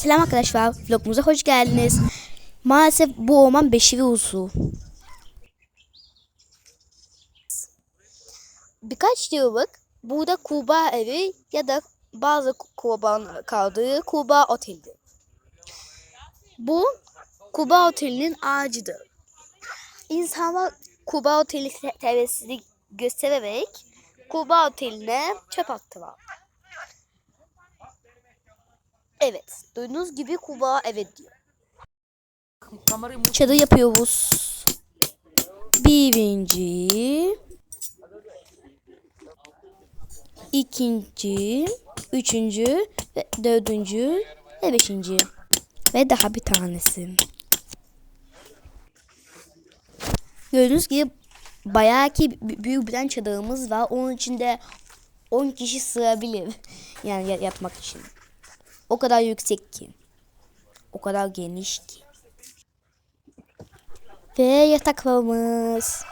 Selam arkadaşlar, vlogumuza hoş geldiniz. Maalesef bu orman beşeri usu. Birkaç yıllık burada Kuba evi ya da bazı kurban kaldığı Kuba Oteli. Bu Kuba Oteli'nin ağacıdır. İnsanlar Kuba Oteli tevessizlik göstererek Kuba Oteli'ne çöp attılar. Evet. Duyduğunuz gibi Kuba evet diyor. Çadır yapıyoruz. Birinci. ikinci, Üçüncü. Ve dördüncü. Ve beşinci. Ve daha bir tanesi. Gördüğünüz gibi bayağı ki büyük bir tane çadırımız var. Onun içinde 10 kişi sığabilir. Yani yatmak için. O kadar yüksek ki. O kadar geniş ki. Ve yataklarımız.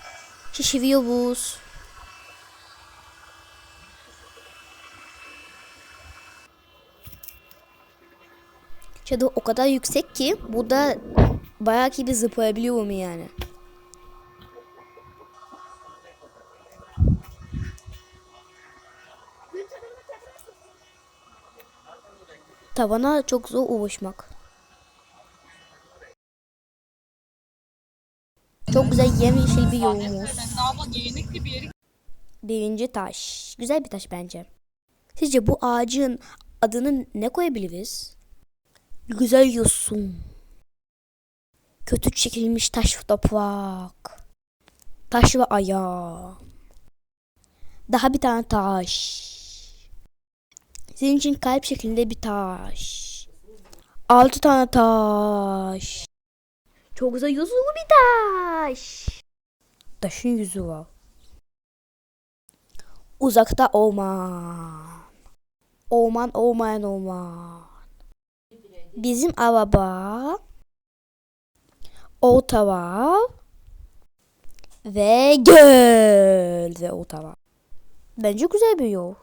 Şişiriyoruz. Çadır o kadar yüksek ki burada bayağı ki bir zıplayabiliyorum yani. Tavana çok zor ulaşmak. Çok güzel yemyeşil bir yolumuz. Birinci taş. Güzel bir taş bence. Sizce bu ağacın adını ne koyabiliriz? Güzel yosun. Kötü çekilmiş taş toprak. Taş ve ayağı. Daha bir tane taş. Senin için kalp şeklinde bir taş. Altı tane taş. Çok güzel yüzlü bir taş. Taşın yüzü var. Uzakta orman. Orman olmayan orman. Bizim araba. Orta var. Ve göl ve orta var. Bence güzel bir yol.